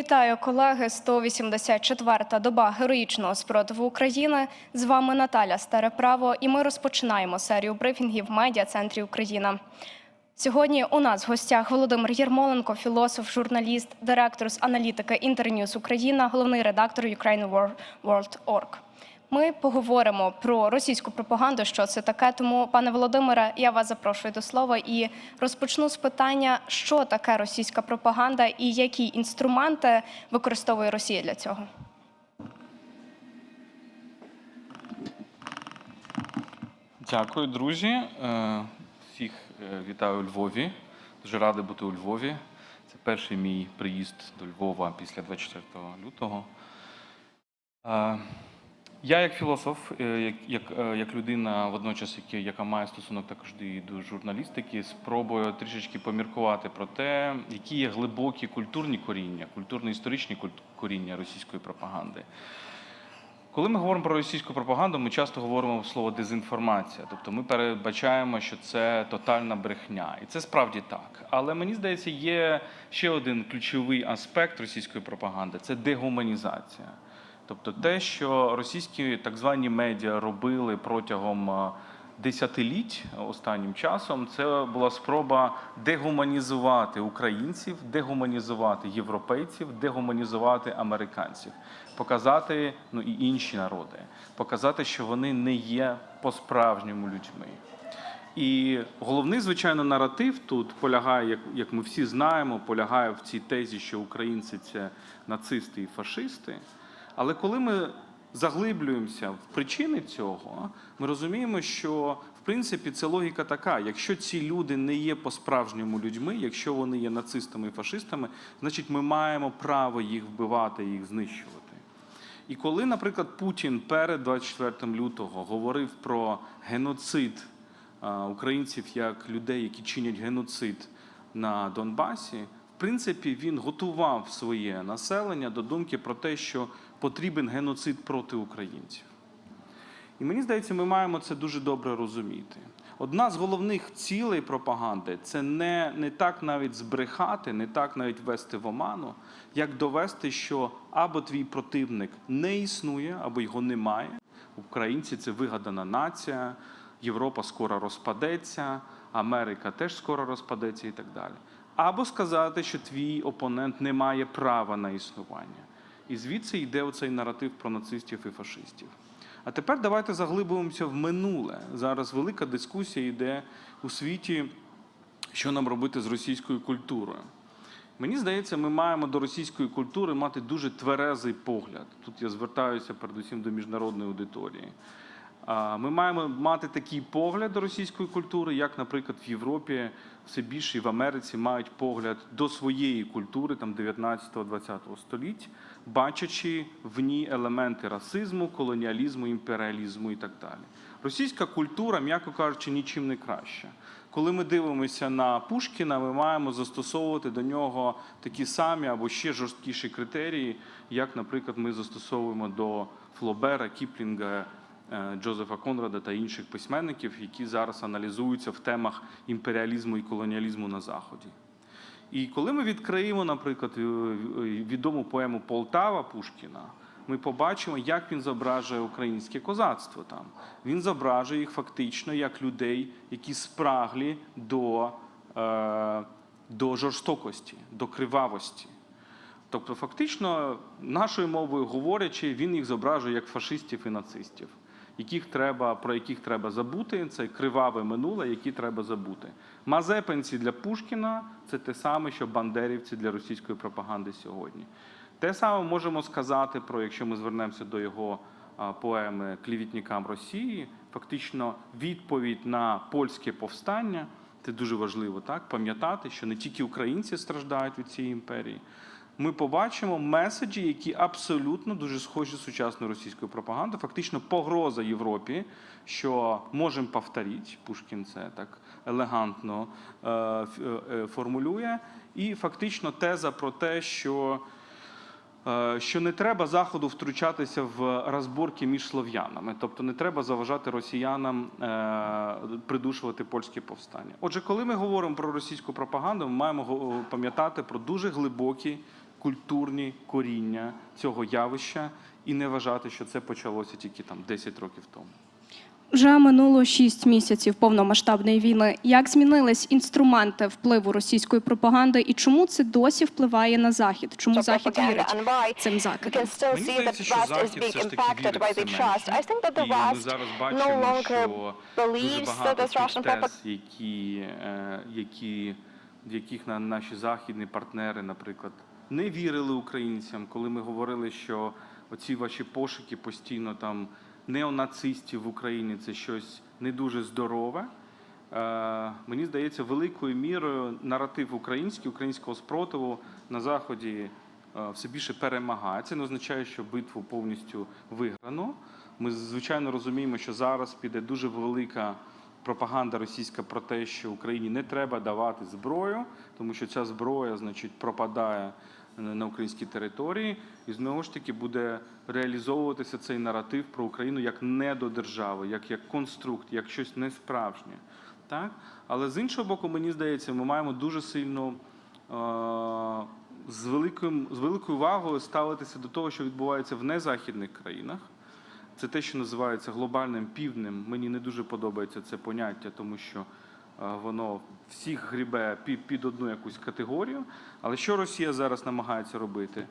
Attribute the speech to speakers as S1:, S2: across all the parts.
S1: Вітаю, колеги. 184-та доба героїчного спротиву України. З вами Наталя Стареправо, і ми розпочинаємо серію брифінгів в медіа-центрі Україна. Сьогодні у нас в гостях Володимир Єрмоленко, філософ, журналіст, директор з аналітики Інтерньюз Україна, головний редактор Ukraine World- World.org. Ми поговоримо про російську пропаганду, що це таке. Тому, пане Володимире, я вас запрошую до слова і розпочну з питання, що таке російська пропаганда і які інструменти використовує Росія для цього.
S2: Дякую, друзі. Е, Всіх е, вітаю у Львові. Дуже радий бути у Львові. Це перший мій приїзд до Львова після 24 лютого. Я як філософ, е, як, як, е, як людина, водночас, яка- має стосунок також і до журналістики, спробую трішечки поміркувати про те, які є глибокі культурні коріння, культурно-історичні куль- коріння російської пропаганди. Коли ми говоримо про російську пропаганду, ми часто говоримо слово дезінформація. Тобто ми передбачаємо, що це тотальна брехня. І це справді так. Але мені здається, є ще один ключовий аспект російської пропаганди це дегуманізація. Тобто те, що російські так звані медіа робили протягом е, десятиліть останнім часом, це була спроба дегуманізувати українців, дегуманізувати європейців, дегуманізувати американців, показати ну і інші народи, показати, що вони не є по-справжньому людьми. І головний, звичайно, наратив тут полягає, як, як ми всі знаємо, полягає в цій тезі, що українці це нацисти і фашисти. Але коли ми заглиблюємося в причини цього, ми розуміємо, що в принципі це логіка така: якщо ці люди не є по-справжньому людьми, якщо вони є нацистами і фашистами, значить ми маємо право їх вбивати, їх знищувати. І коли, наприклад, Путін перед 24 лютого говорив про геноцид українців як людей, які чинять геноцид на Донбасі, принципі, він готував своє населення до думки про те, що потрібен геноцид проти українців. І мені здається, ми маємо це дуже добре розуміти. Одна з головних цілей пропаганди це не, не так навіть збрехати, не так навіть ввести в оману, як довести, що або твій противник не існує, або його немає. Українці це вигадана нація, Європа скоро розпадеться, Америка теж скоро розпадеться і так далі. Або сказати, що твій опонент не має права на існування. І звідси йде оцей наратив про нацистів і фашистів. А тепер давайте заглибуємося в минуле. Зараз велика дискусія йде у світі, що нам робити з російською культурою. Мені здається, ми маємо до російської культури мати дуже тверезий погляд. Тут я звертаюся передусім до міжнародної аудиторії. Ми маємо мати такий погляд до російської культури, як, наприклад, в Європі все більше і в Америці мають погляд до своєї культури там 19-20 століть, бачачи в ній елементи расизму, колоніалізму, імперіалізму і так далі. Російська культура, м'яко кажучи, нічим не краща. Коли ми дивимося на Пушкіна, ми маємо застосовувати до нього такі самі або ще жорсткіші критерії, як, наприклад, ми застосовуємо до Флобера, Кіплінга, Джозефа Конрада та інших письменників, які зараз аналізуються в темах імперіалізму і колоніалізму на Заході. І коли ми відкриємо, наприклад, е, відому поему Полтава Пушкіна, ми побачимо, як він зображує українське козацтво там. Він зображує їх фактично як людей, які спраглі до, е, до жорстокості, до кривавості. Тобто, фактично, нашою мовою говорячи, він їх зображує як фашистів і нацистів, яких треба, про яких треба забути. Це криваве минуле, які треба забути. Мазепинці для Пушкіна це те саме, що бандерівці для російської пропаганди сьогодні. Те саме можемо сказати про, якщо ми звернемося до його поеми Клівітникам Росії, фактично відповідь на польське повстання. Це дуже важливо так пам'ятати, що не тільки українці страждають від цієї імперії. Ми побачимо меседжі, які абсолютно дуже схожі з сучасною російською пропагандою. Фактично погроза Європі, що можемо повторити, Пушкін це так елегантно е, ф- е, формулює, і фактично теза про те, що е, що не треба заходу втручатися в розборки між слов'янами, тобто не треба заважати росіянам е, придушувати польське повстання. Отже, коли ми говоримо про російську пропаганду, ми маємо пам'ятати про дуже глибокі культурні коріння цього явища і не вважати, що це почалося тільки там 10 років тому.
S1: Вже минуло шість місяців повномасштабної війни. Як змінились інструменти впливу російської пропаганди, і чому це досі впливає на захід? Чому
S3: So
S1: захід вірить цим
S3: we
S1: закидам?
S2: Мені здається, що Захід все ж таки вірить все. Менше. І ми зараз бачимо, що дуже багато цих тез, які, е, які, в яких на наші західні партнери, наприклад, не вірили українцям, коли ми говорили, що оці ваші пошуки постійно там неонацистів в Україні це щось не дуже здорове. Е, Мені здається, великою мірою наратив український, українського спротиву на заході е, все більше перемагає. Це не означає, що битву повністю виграно. Ми звичайно розуміємо, що зараз піде дуже велика пропаганда російська про те, що Україні не треба давати зброю, тому що ця зброя, значить, пропадає на українській території, і знову ж таки буде реалізовуватися цей наратив про Україну як недодержаву, як, як конструкт, як щось несправжнє. Так? Але з іншого боку, мені здається, ми маємо дуже сильно е- з, великим, з великою увагою ставитися до того, що відбувається в незахідних країнах. Це те, що називається глобальним півднем. Мені не дуже подобається це поняття, тому що воно всіх грібе під, одну якусь категорію. Але що Росія зараз намагається робити?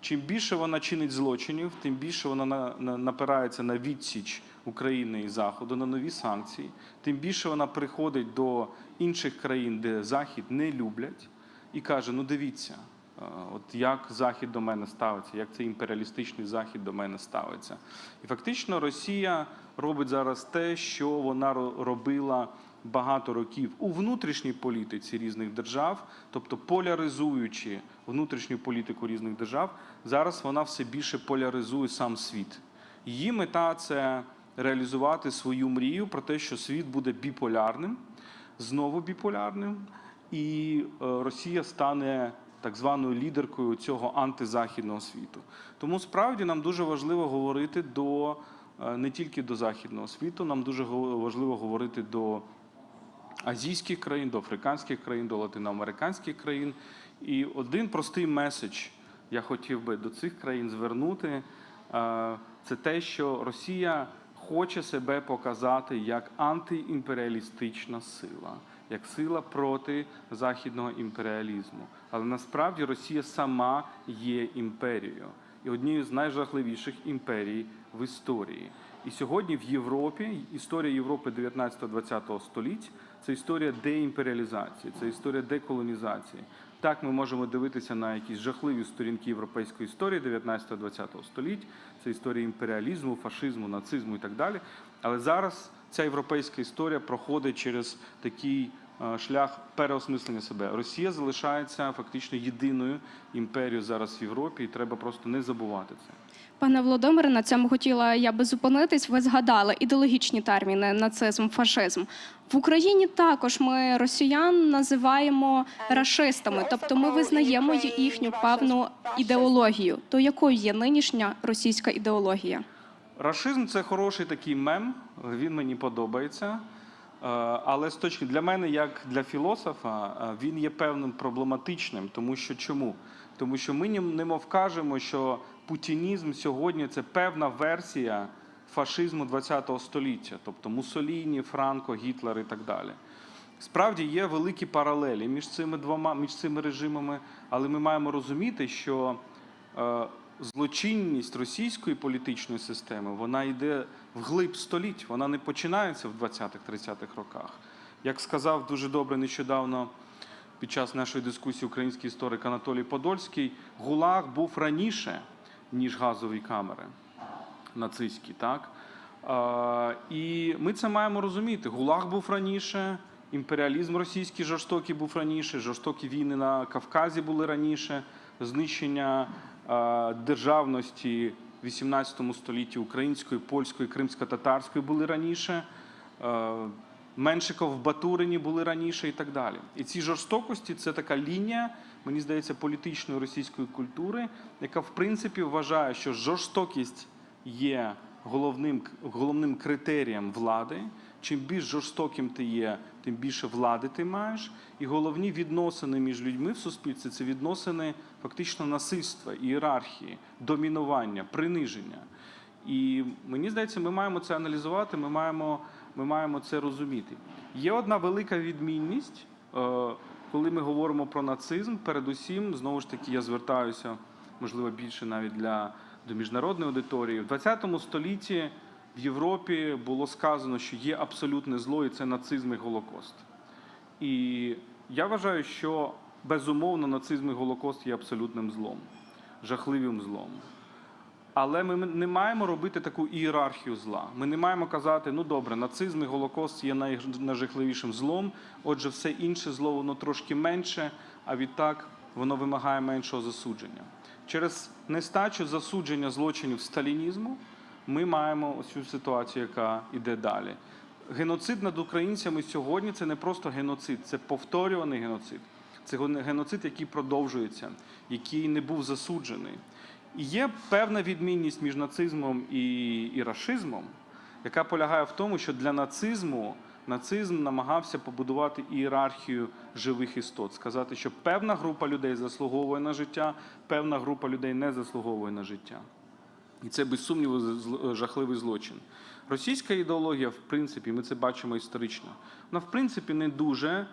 S2: Чим більше вона чинить злочинів, тим більше вона на- на- напирається на відсіч України і Заходу, на нові санкції, тим більше вона приходить до інших країн, де Захід не люблять, і каже: ну дивіться, от як Захід до мене ставиться, як цей імперіалістичний Захід до мене ставиться. І фактично Росія робить зараз те, що вона ро- робила багато років у внутрішній політиці різних держав, тобто поляризуючи внутрішню політику різних держав, зараз вона все більше поляризує сам світ. Її мета це реалізувати свою мрію про те, що світ буде біполярним, знову біполярним, і е, Росія стане так званою лідеркою цього антизахідного світу. Тому справді нам дуже важливо говорити до е, не тільки до західного світу, нам дуже важливо говорити до азійських країн, до африканських країн, до латиноамериканських країн. І один простий меседж я хотів би до цих країн звернути. е, Це те, що Росія хоче себе показати як антиімперіалістична сила, як сила проти західного імперіалізму. Але насправді Росія сама є імперією і однією з найжахливіших імперій в історії. І сьогодні в Європі історія Європи 19-20 століть це історія деімперіалізації, це історія деколонізації. Так, ми можемо дивитися на якісь жахливі сторінки європейської історії 19-20 століть. Це історія імперіалізму, фашизму, нацизму і так далі. Але зараз ця європейська історія проходить через такий е, шлях переосмислення себе. Росія залишається фактично єдиною імперією зараз в Європі, і треба просто не забувати це.
S1: Пане Володимире, на цьому хотіла я би зупинитись. Ви згадали ідеологічні терміни нацизм, фашизм. В Україні також ми росіян називаємо рашистами, тобто ми визнаємо їхню певну ідеологію. То якою є нинішня російська ідеологія?
S2: Рашизм це хороший такий мем, він мені подобається. Е, Але з точки для мене, як для філософа, е, він є певним проблематичним, тому що чому? Тому що ми немов кажемо, що путінізм сьогодні це певна версія фашизму ХХ століття, тобто Муссоліні, Франко, Гітлер і так далі. Справді є великі паралелі між цими двома між цими режимами, але ми маємо розуміти, що е, злочинність російської політичної системи вона йде вглиб століть, вона не починається в 20-30-х роках. Як сказав дуже добре нещодавно під час нашої дискусії український історик Анатолій Подольський, ГУЛАГ був раніше, ніж газові камери нацистські, так? І ми це маємо розуміти. ГУЛАГ був раніше, імперіалізм російський жорстокий був раніше, жорстокі війни на Кавказі були раніше, знищення державності в 18 столітті української, польської, кримсько-татарської були раніше. Е, Меншиков в Батурині були раніше і так далі. І ці жорстокості це така лінія, мені здається, політичної російської культури, яка в принципі вважає, що жорстокість є головним, головним критерієм влади, чим більш жорстоким ти є, тим більше влади ти маєш. І головні відносини між людьми в суспільстві це відносини фактично насильства, ієрархії, домінування, приниження. І мені здається, ми маємо це аналізувати, ми маємо, ми маємо це розуміти. Є одна велика відмінність, е, коли ми говоримо про нацизм. Передусім, знову ж таки, я звертаюся, можливо, більше навіть для до міжнародної аудиторії. В 20 столітті в Європі було сказано, що є абсолютне зло, і це нацизм і Голокост. І я вважаю, що безумовно нацизм і Голокост є абсолютним злом, жахливим злом. Але ми не маємо робити таку ієрархію зла. Ми не маємо казати, ну добре, нацизм і Голокост є най- найжахливішим злом, отже, все інше зло воно трошки менше, а відтак воно вимагає меншого засудження. Через нестачу засудження злочинів сталінізму ми маємо цю ситуацію, яка йде далі. Геноцид над українцями сьогодні це не просто геноцид, це повторюваний геноцид. Це геноцид, який продовжується, який не був засуджений. І є певна відмінність між нацизмом і, і рашизмом, яка полягає в тому, що для нацизму нацизм намагався побудувати ієрархію живих істот, сказати, що певна група людей заслуговує на життя, певна група людей не заслуговує на життя. І це без сумніву жахливий злочин. Російська ідеологія, в принципі, ми це бачимо історично. Вона, в принципі, не дуже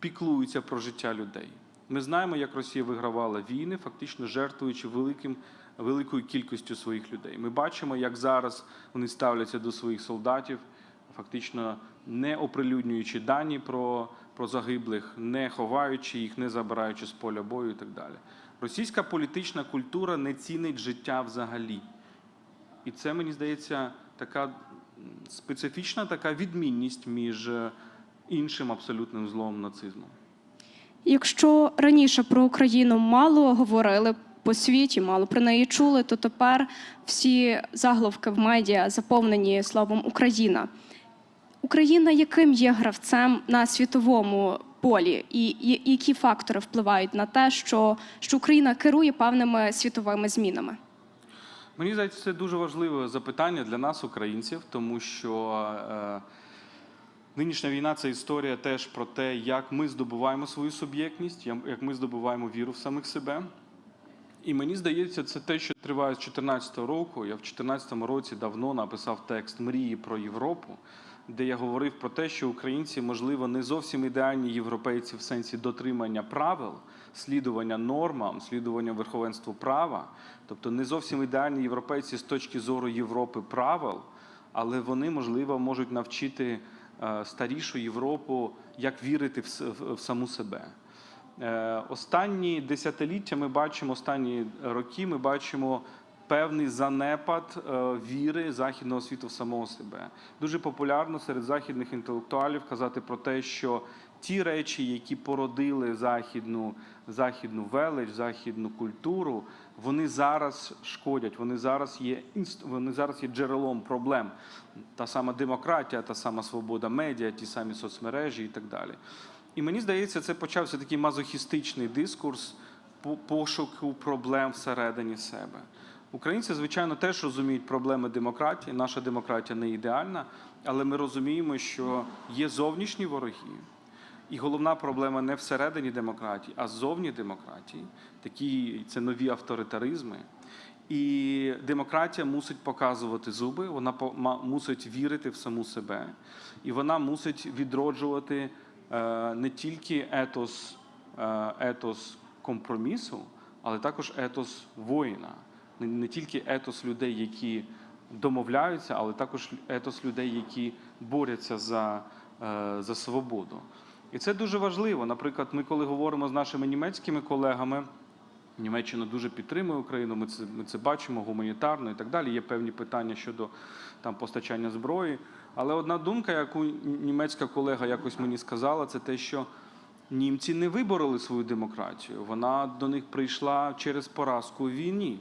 S2: піклується про життя людей. Ми знаємо, як Росія вигравала війни, фактично жертвуючи великим, великою кількістю своїх людей. Ми бачимо, як зараз вони ставляться до своїх солдатів, фактично не оприлюднюючи дані про, про загиблих, не ховаючи їх, не забираючи з поля бою і так далі. Російська політична культура не цінить життя взагалі. І це, мені здається, така специфічна така відмінність між е, іншим абсолютним злом нацизмом.
S1: Якщо раніше про Україну мало говорили по світі, мало про неї чули, то тепер всі заголовки в медіа заповнені словом Україна. Україна яким є гравцем на світовому полі, і, і які фактори впливають на те, що, що Україна керує певними світовими змінами?
S2: Мені здається, це дуже важливе запитання для нас, українців, тому що е, нинішня війна це історія теж про те, як ми здобуваємо свою суб'єктність, як ми здобуваємо віру в самих себе. І мені здається, це те, що триває з 2014 року. Я в 2014 році давно написав текст Мрії про Європу, де я говорив про те, що українці, можливо, не зовсім ідеальні європейці в сенсі дотримання правил, слідування нормам, слідування верховенству права, тобто не зовсім ідеальні європейці з точки зору Європи правил, але вони, можливо, можуть навчити е, старішу Європу, як вірити в, саму себе. Е, Останні десятиліття ми бачимо, останні роки ми бачимо певний занепад е, віри західного світу в самого себе. Дуже популярно серед західних інтелектуалів казати про те, що ті речі, які породили західну, західну велич, західну культуру, вони зараз шкодять, вони зараз є вони зараз є джерелом проблем. Та сама демократія, та сама свобода медіа, ті самі соцмережі і так далі. І мені здається, це почався такий мазохістичний дискурс по пошуку проблем всередині себе. Українці, звичайно, теж розуміють проблеми демократії. Наша демократія не ідеальна, але ми розуміємо, що є зовнішні вороги. І головна проблема не всередині демократії, а ззовні демократії. Такі це нові авторитаризми. І демократія мусить показувати зуби, вона мусить вірити в саму себе, і вона мусить відроджувати е, не тільки етос, е, етос компромісу, але також етос воїна, не, тільки етос людей, які домовляються, але також етос людей, які борються за, е, за свободу. І це дуже важливо. Наприклад, ми, коли говоримо з нашими німецькими колегами, Німеччина дуже підтримує Україну. Ми це ми це бачимо гуманітарно і так далі. Є певні питання щодо там постачання зброї. Але одна думка, яку німецька колега якось мені сказала, це те, що німці не вибороли свою демократію. Вона до них прийшла через поразку у війні.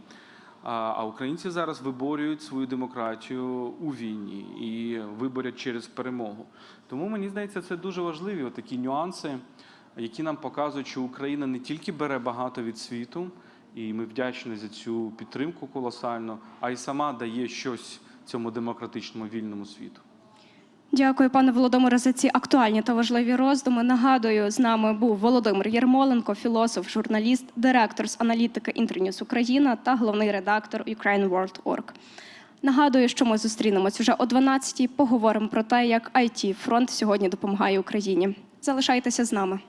S2: А, українці зараз виборюють свою демократію у війні і виборять через перемогу. Тому мені здається, це дуже важливі такі нюанси, які нам показують, що Україна не тільки бере багато від світу, і ми вдячні за цю підтримку колосально, а й сама дає щось цьому демократичному вільному світу.
S1: Дякую, пане Володимире, за ці актуальні та важливі роздуми. Нагадую, з нами був Володимир Єрмоленко, філософ, журналіст, директор з аналітики Інтерньюз Україна та головний редактор Ukraine World.org. Нагадую, що ми зустрінемось вже о 12-й. Поговоримо про те, як IT фронт сьогодні допомагає Україні. Залишайтеся з нами.